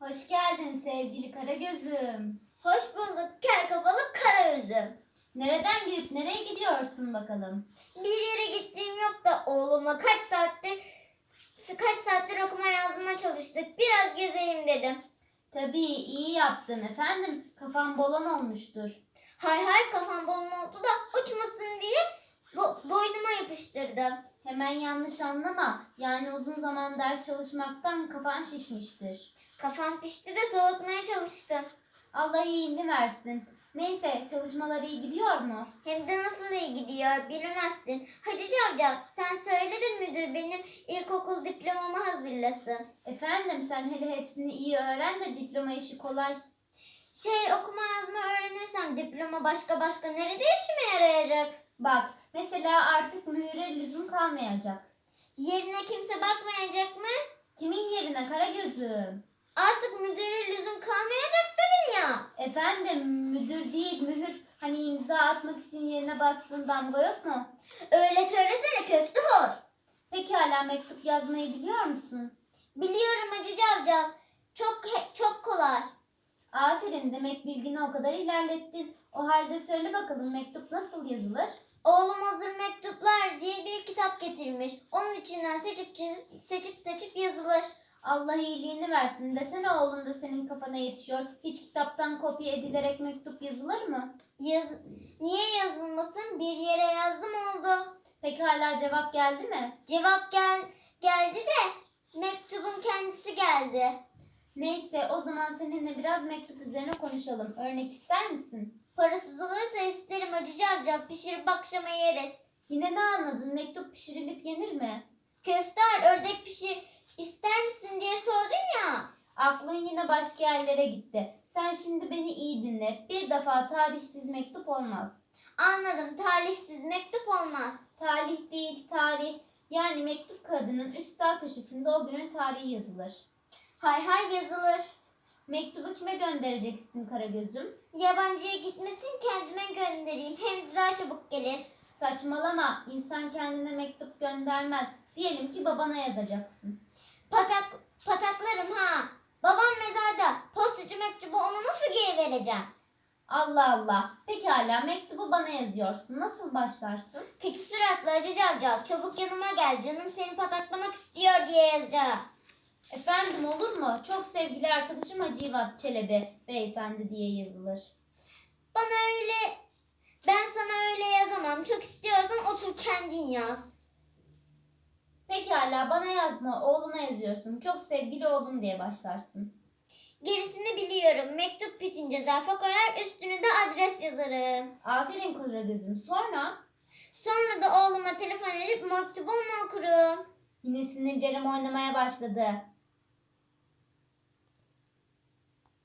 Hoş geldin sevgili Karagöz'üm. Hoş bulduk kel kafalı kara üzüm. Nereden girip nereye gidiyorsun bakalım? Bir yere gittiğim yok da oğlumla kaç saattir kaç saattir okuma yazma çalıştık. Biraz gezeyim dedim. Tabii iyi yaptın efendim. Kafam balon olmuştur. Hay hay kafam balon oldu da uçmasın diye bo- boynuma yapıştırdım. Hemen yanlış anlama. Yani uzun zaman ders çalışmaktan kafan şişmiştir. Kafam pişti de soğutmaya çalıştım. Allah iyiliğini versin. Neyse çalışmalar iyi gidiyor mu? Hem de nasıl iyi gidiyor bilmezsin. Hacı Cavcav sen söyle de müdür benim ilkokul diplomamı hazırlasın. Efendim sen hele hepsini iyi öğren de diploma işi kolay. Şey okuma yazma öğrenirsem diploma başka başka nerede işime yarayacak? Bak mesela artık mühüre lüzum kalmayacak. Yerine kimse bakmayacak mı? Kimin yerine Karagöz'üm? Artık müdüre lüzum kalmayacak dedin ya. Efendim müdür değil mühür. Hani imza atmak için yerine bastığın damga yok mu? Öyle söylesene köfte hor. Peki hala mektup yazmayı biliyor musun? Biliyorum Hacı Cavcav. Çok çok kolay. Aferin demek bilgini o kadar ilerlettin. O halde söyle bakalım mektup nasıl yazılır? Oğlum hazır mektuplar diye bir kitap getirmiş. Onun içinden seçip seçip seçip yazılır. Allah iyiliğini versin desene oğlun da senin kafana yetişiyor. Hiç kitaptan kopya edilerek mektup yazılır mı? Yaz Niye yazılmasın? Bir yere yazdım oldu. Peki hala cevap geldi mi? Cevap gel geldi de mektubun kendisi geldi. Neyse o zaman seninle biraz mektup üzerine konuşalım. Örnek ister misin? Parasız olursa isterim Hacı Cavcav pişirip akşama yeriz. Yine ne anladın? Mektup pişirilip yenir mi? Köfter ördek pişir ister misin diye sordun ya. Aklın yine başka yerlere gitti. Sen şimdi beni iyi dinle. Bir defa tarihsiz mektup olmaz. Anladım talihsiz mektup olmaz. Talih değil, tarih. Yani mektup kağıdının üst sağ köşesinde o günün tarihi yazılır. Hay hay yazılır. Mektubu kime göndereceksin Karagöz'üm? Yabancıya gitmesin kendime göndereyim. Hem daha çabuk gelir. Saçmalama. İnsan kendine mektup göndermez. Diyelim ki babana yazacaksın. Patak, pataklarım ha. Babam mezarda. Postacı mektubu ona nasıl geri vereceğim? Allah Allah. Pekala mektubu bana yazıyorsun. Nasıl başlarsın? Keçi suratlı Hacı Cavcav çabuk yanıma gel. Canım seni pataklamak istiyor diye yazacağım. Efendim olur mu? Çok sevgili arkadaşım Hacivat Çelebi beyefendi diye yazılır. Bana öyle... Ben sana öyle yazamam. Çok istiyorsan otur kendin yaz. Pekala bana yazma oğluna yazıyorsun. Çok sevgili oğlum diye başlarsın. Gerisini biliyorum. Mektup bitince zarfa koyar üstüne de adres yazarım. Aferin koca gözüm. Sonra Sonra da oğluma telefon edip mektubunu okurum. yine sinirlerim oynamaya başladı.